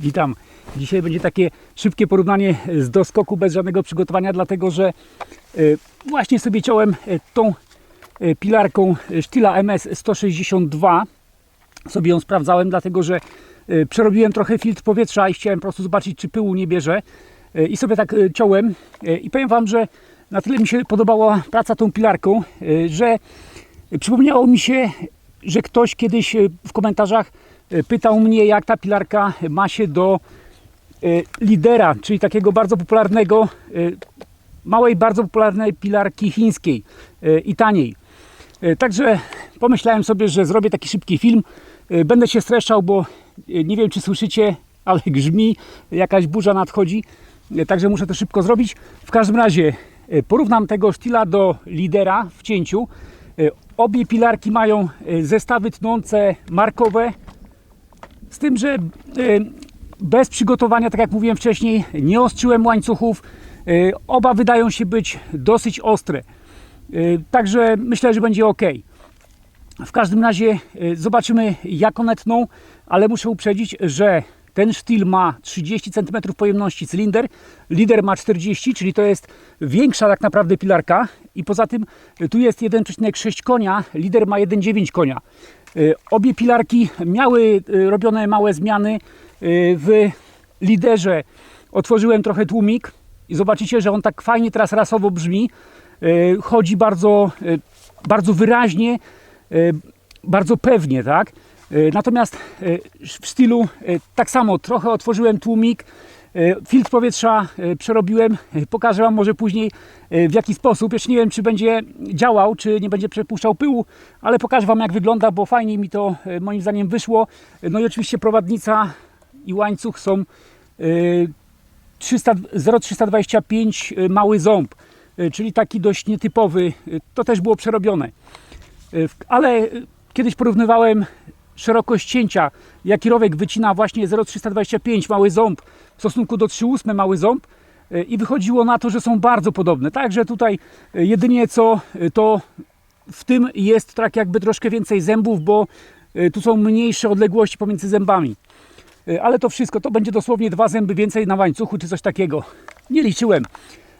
Witam. Dzisiaj będzie takie szybkie porównanie z doskoku bez żadnego przygotowania, dlatego że e, właśnie sobie ciąłem e, tą e, pilarką Stila MS 162. Sobie ją sprawdzałem, dlatego że e, przerobiłem trochę filtr powietrza i chciałem po prostu zobaczyć, czy pyłu nie bierze. E, I sobie tak e, ciąłem. E, I powiem Wam, że na tyle mi się podobała praca tą pilarką, e, że przypomniało mi się, że ktoś kiedyś e, w komentarzach e, pytał mnie, jak ta pilarka ma się do e, lidera, czyli takiego bardzo popularnego, e, małej, bardzo popularnej pilarki chińskiej e, i taniej. E, Także pomyślałem sobie, że zrobię taki szybki film. E, Będę się streszczał, bo e, nie wiem, czy słyszycie, ale grzmi, jakaś burza nadchodzi. E, Także muszę to szybko zrobić. W każdym razie e, porównam tego sztila do lidera w cięciu. E, Obie pilarki mają e, zestawy tnące markowe, z tym, że e, bez przygotowania, tak jak mówiłem wcześniej, nie ostrzyłem łańcuchów. E, Oba wydają się być dosyć ostre. E, Także myślę, że będzie ok. W każdym razie zobaczymy, jak one tną, ale muszę uprzedzić, że ten sztil ma 30 cm pojemności cylinder, lider ma 40, czyli to jest większa tak naprawdę pilarka i poza tym tu jest 1,6 konia, lider ma 1,9 konia. E, Obie pilarki miały e, robione małe zmiany e, w liderze. Otworzyłem trochę tłumik i zobaczycie, że on tak fajnie teraz rasowo brzmi. Chodzi bardzo, bardzo wyraźnie, bardzo pewnie, tak? Natomiast w stylu tak samo trochę otworzyłem tłumik, filtr powietrza e, przerobiłem. E, Pokażę Wam może później e, w jaki sposób. Jeszcze nie wiem, czy będzie działał, czy nie będzie przepuszczał pyłu, ale pokażę Wam jak wygląda, bo fajnie mi to e, moim zdaniem wyszło. No i oczywiście prowadnica i łańcuch są e, 300, 0,325 y, mały ząb, czyli taki dość nietypowy. To też było przerobione. Ale kiedyś porównywałem szerokość cięcia, jaki rowek wycina właśnie 0,325 mały ząb w stosunku do 3,8 mały ząb y, i wychodziło na to, że są bardzo podobne. Także tutaj y, jedynie co y, to w tym jest tak jakby troszkę więcej zębów, bo tu są mniejsze odległości pomiędzy zębami. Ale to wszystko, to będzie dosłownie dwa zęby więcej na łańcuchu, czy coś takiego. Nie liczyłem.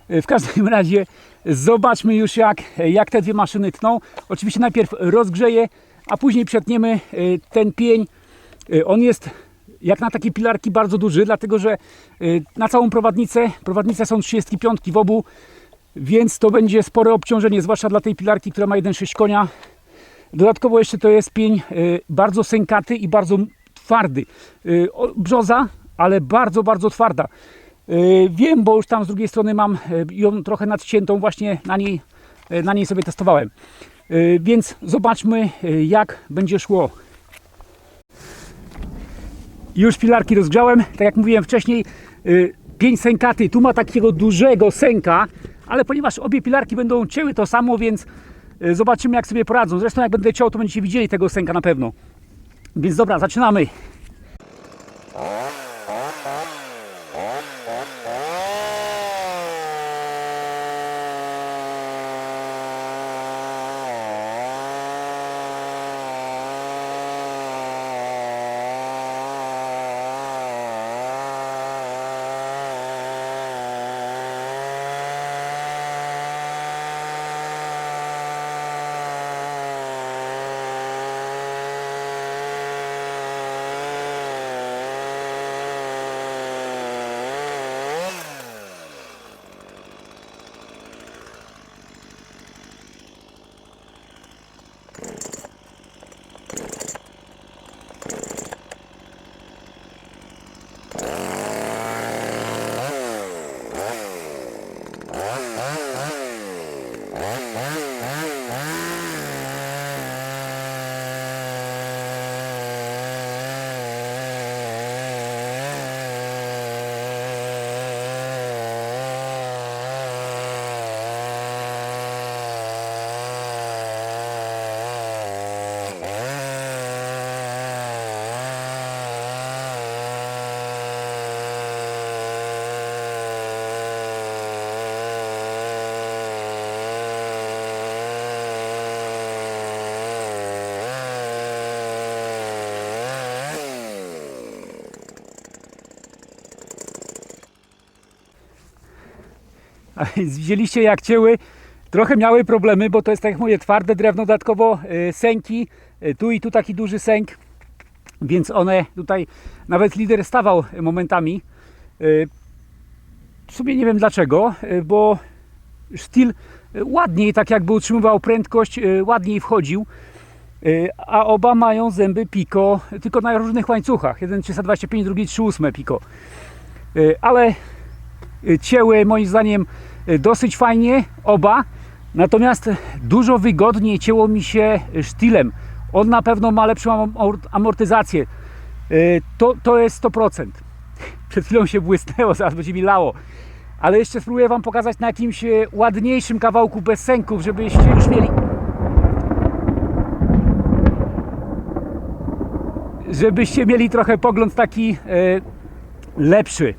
W każdym razie zobaczmy już jak, jak te dwie maszyny tną. Oczywiście najpierw rozgrzeję, a później przetniemy y, ten pień. Y, On jest jak na takie pilarki bardzo duży, dlatego że y, na całą prowadnicę, prowadnice są 35 w obu, więc to będzie spore obciążenie, zwłaszcza dla tej pilarki, która ma 1,6 konia. Dodatkowo jeszcze to jest pień bardzo sękaty i bardzo twardy. Brzoza, ale bardzo, bardzo twarda. Wiem, bo już tam z drugiej strony mam ją trochę nadciętą, właśnie na niej, na niej sobie testowałem. Y, Więc zobaczmy, y, jak będzie szło. Już pilarki rozgrzałem, tak jak mówiłem wcześniej, y, pień sękaty, tu ma takiego dużego sęka, ale ponieważ obie pilarki będą cięły to samo, więc zobaczymy jak sobie poradzą. Zresztą jak będę ciął, to będziecie widzieli tego sęka na pewno. Więc dobra, zaczynamy. Widzieliście jak cięły. Trochę miały problemy, bo to jest tak jak mówię, twarde drewno, dodatkowo y, sęki, y, tu i tu taki duży sęk, więc one tutaj, nawet lider stawał momentami. Y, W sumie nie wiem dlaczego, bo sztil y, ładniej tak jakby utrzymywał prędkość, ładniej wchodził. A oba mają zęby Pico, tylko na różnych łańcuchach. Jeden 325, drugi 38 Pico. Y, Ale y, cięły moim zdaniem dosyć fajnie oba. Natomiast dużo wygodniej cięło mi się sztylem. On na pewno ma lepszą amor- amortyzację. Y, To, to jest 100%. Przed chwilą się błysnęło, zaraz będzie mi lało. Ale jeszcze spróbuję Wam pokazać na jakimś e, ładniejszym kawałku bez sęków, żebyście już mieli. Żebyście mieli trochę pogląd taki lepszy.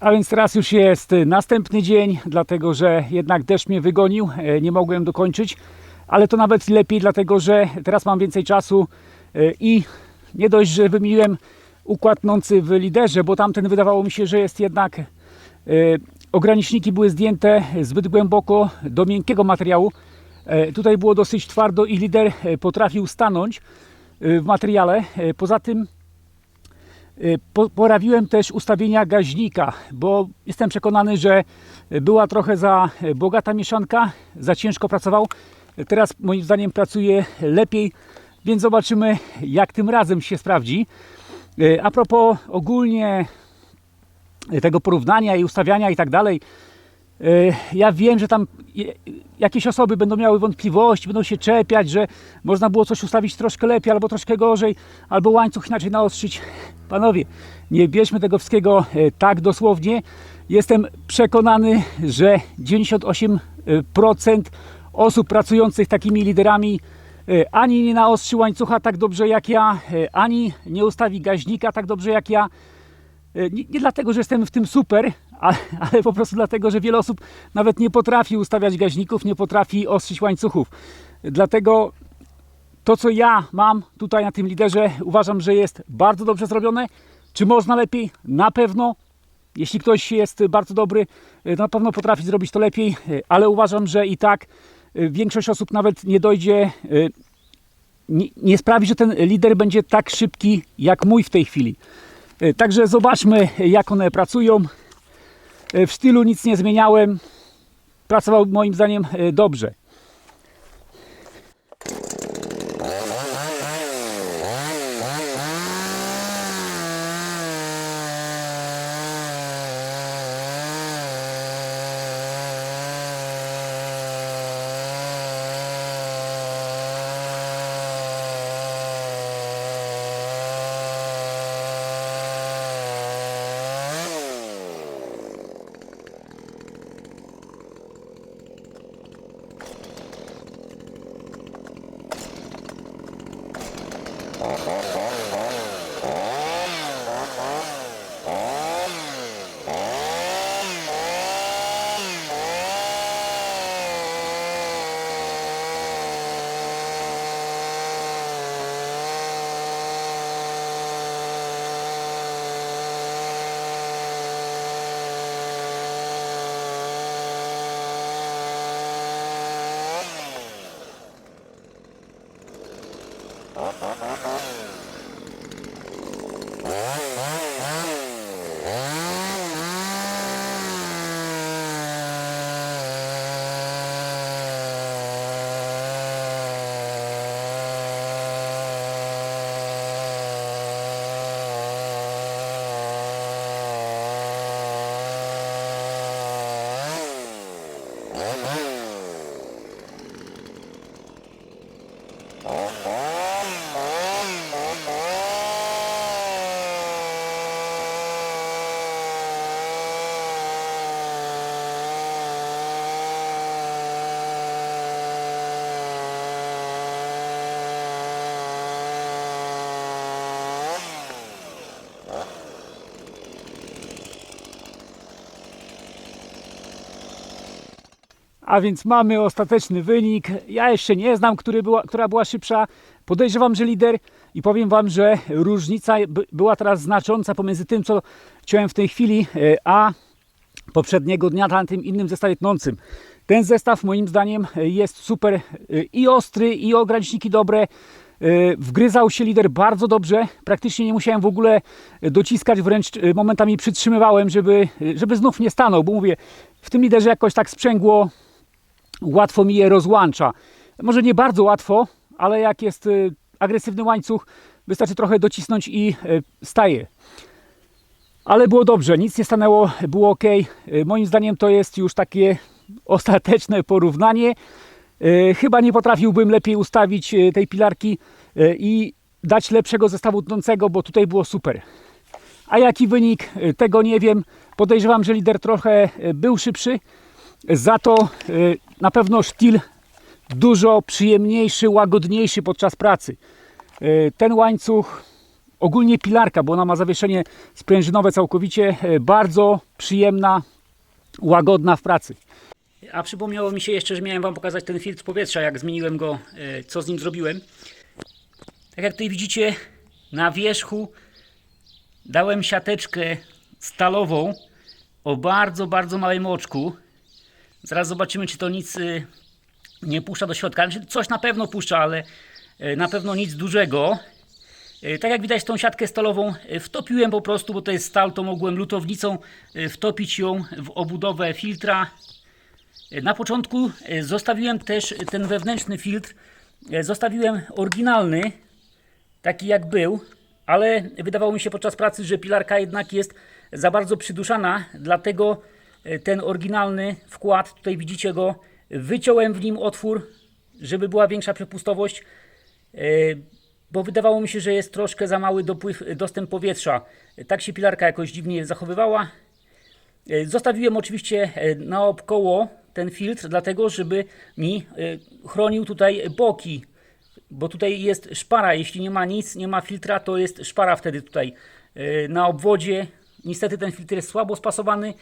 A więc teraz już jest następny dzień, dlatego że jednak deszcz mnie wygonił, e, nie mogłem dokończyć, ale to nawet lepiej, dlatego że teraz mam więcej czasu e, i nie dość, że wymieniłem układ nący w liderze, bo tamten wydawało mi się, że jest jednak e, ograniczniki były zdjęte zbyt głęboko do miękkiego materiału. Tutaj było dosyć twardo i lider potrafił stanąć w materiale. Poza tym Poprawiłem też ustawienia gaźnika, bo jestem przekonany, że była trochę za bogata mieszanka, za ciężko pracował. Teraz moim zdaniem pracuje lepiej, więc zobaczymy jak tym razem się sprawdzi. Y, A propos ogólnie tego porównania i ustawiania i tak dalej, y, ja wiem, że tam jakieś osoby będą miały wątpliwości, będą się czepiać, że można było coś ustawić troszkę lepiej albo troszkę gorzej, albo łańcuch inaczej naostrzyć. Panowie, nie bierzmy tego wszystkiego e, tak dosłownie. Jestem przekonany, że 98% osób pracujących takimi liderami e, ani nie naostrzy łańcucha tak dobrze jak ja, ani nie ustawi gaźnika tak dobrze jak ja. Nie, nie dlatego, że jestem w tym super, ale, ale po prostu dlatego, że wiele osób nawet nie potrafi ustawiać gaźników, nie potrafi ostrzyć łańcuchów. Dlatego to, co ja mam tutaj na tym liderze, uważam, że jest bardzo dobrze zrobione. Czy można lepiej? Na pewno. Jeśli ktoś jest bardzo dobry, e, na pewno potrafi zrobić to lepiej, e, ale uważam, że i tak e, większość osób nawet nie dojdzie, nie, nie sprawi, że ten lider będzie tak szybki jak mój w tej chwili. Także zobaczmy, jak one pracują. E, W stylu nic nie zmieniałem. Pracował moim zdaniem e, dobrze. A więc mamy ostateczny wynik. Ja jeszcze nie znam, który była, która była szybsza. Podejrzewam, że lider i powiem Wam, że różnica by- była teraz znacząca pomiędzy tym, co ciąłem w tej chwili, e, a poprzedniego dnia na tym innym zestawie tnącym. Ten zestaw moim zdaniem e, jest super e, i ostry, i ograniczniki dobre. Wgryzał się lider bardzo dobrze. Praktycznie nie musiałem w ogóle dociskać, wręcz momentami przytrzymywałem, żeby, żeby znów nie stanął, bo mówię, w tym liderze jakoś tak sprzęgło, łatwo mi je rozłącza. Może nie bardzo łatwo, ale jak jest y, agresywny łańcuch, wystarczy trochę docisnąć i y, staje. Ale było dobrze, nic nie stanęło, było ok. Moim zdaniem to jest już takie ostateczne porównanie. Y, Chyba nie potrafiłbym lepiej ustawić tej pilarki i dać lepszego zestawu tnącego, bo tutaj było super. A jaki wynik, tego nie wiem. Podejrzewam, że lider trochę był szybszy. Za to na pewno sztil dużo przyjemniejszy, łagodniejszy podczas pracy. Y, Ten łańcuch, ogólnie pilarka, bo ona ma zawieszenie sprężynowe całkowicie, y, bardzo przyjemna, łagodna w pracy. A przypomniało mi się jeszcze, że miałem Wam pokazać ten filtr powietrza, jak zmieniłem go, y, co z nim zrobiłem. Tak jak tutaj widzicie, na wierzchu dałem siateczkę stalową o bardzo, bardzo małym oczku. Zaraz zobaczymy, czy to nic y, nie puszcza do środka. Znaczy, Coś na pewno puszcza, ale y, na pewno nic dużego. Y, Tak jak widać, tą siatkę stalową wtopiłem po prostu, bo to jest stal, to mogłem lutownicą wtopić ją w obudowę filtra. Na początku zostawiłem też ten wewnętrzny filtr. Zostawiłem oryginalny, taki jak był, ale wydawało mi się podczas pracy, że pilarka jednak jest za bardzo przyduszana, dlatego ten oryginalny wkład, tutaj widzicie go, wyciąłem w nim otwór, żeby była większa przepustowość, e, bo wydawało mi się, że jest troszkę za mały dopływ, dostęp powietrza. Tak się pilarka jakoś dziwnie zachowywała. E, Zostawiłem oczywiście e, naokoło ten filtr, dlatego żeby mi e, chronił tutaj boki, bo tutaj jest szpara. Jeśli nie ma nic, nie ma filtra, to jest szpara wtedy tutaj e, na obwodzie. Niestety ten filtr jest słabo spasowany.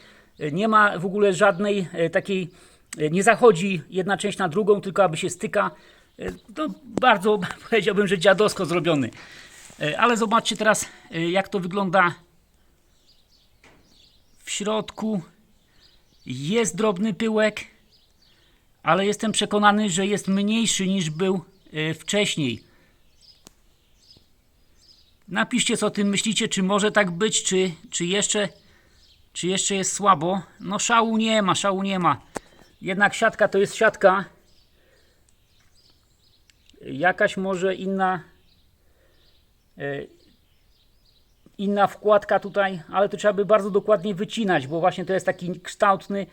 Nie ma w ogóle żadnej e, takiej, e, nie zachodzi jedna część na drugą, tylko aby się styka. E, To bardzo powiedziałbym, że dziadowsko zrobiony. Ale zobaczcie teraz, jak to wygląda w środku jest drobny pyłek, ale jestem przekonany, że jest mniejszy niż był wcześniej. Napiszcie, co o tym myślicie, czy może tak być, czy, czy, jeszcze, czy jeszcze jest słabo. No szału nie ma, szału nie ma. Jednak siatka to jest siatka. Jakaś może inna e, inna wkładka tutaj, ale to trzeba by bardzo dokładnie wycinać, bo właśnie to jest taki kształtny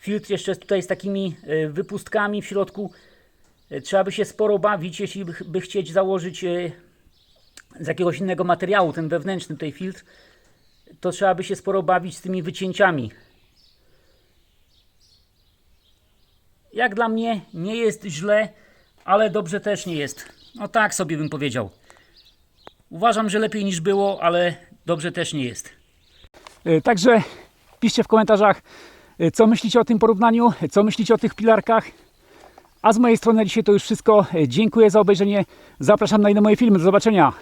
filtr jeszcze tutaj z takimi e, wypustkami w środku. E, Trzeba by się sporo bawić, jeśli by, chcieć założyć z jakiegoś innego materiału ten wewnętrzny tutaj filtr, to trzeba by się sporo bawić z tymi wycięciami. Jak dla mnie nie jest źle, ale dobrze też nie jest. No tak sobie bym powiedział. Uważam, że lepiej niż było, ale dobrze też nie jest. E, Także piszcie w komentarzach, e, co myślicie o tym porównaniu, co myślicie o tych pilarkach. A z mojej strony dzisiaj to już wszystko. E, Dziękuję za obejrzenie. Zapraszam na inne moje filmy. Do zobaczenia.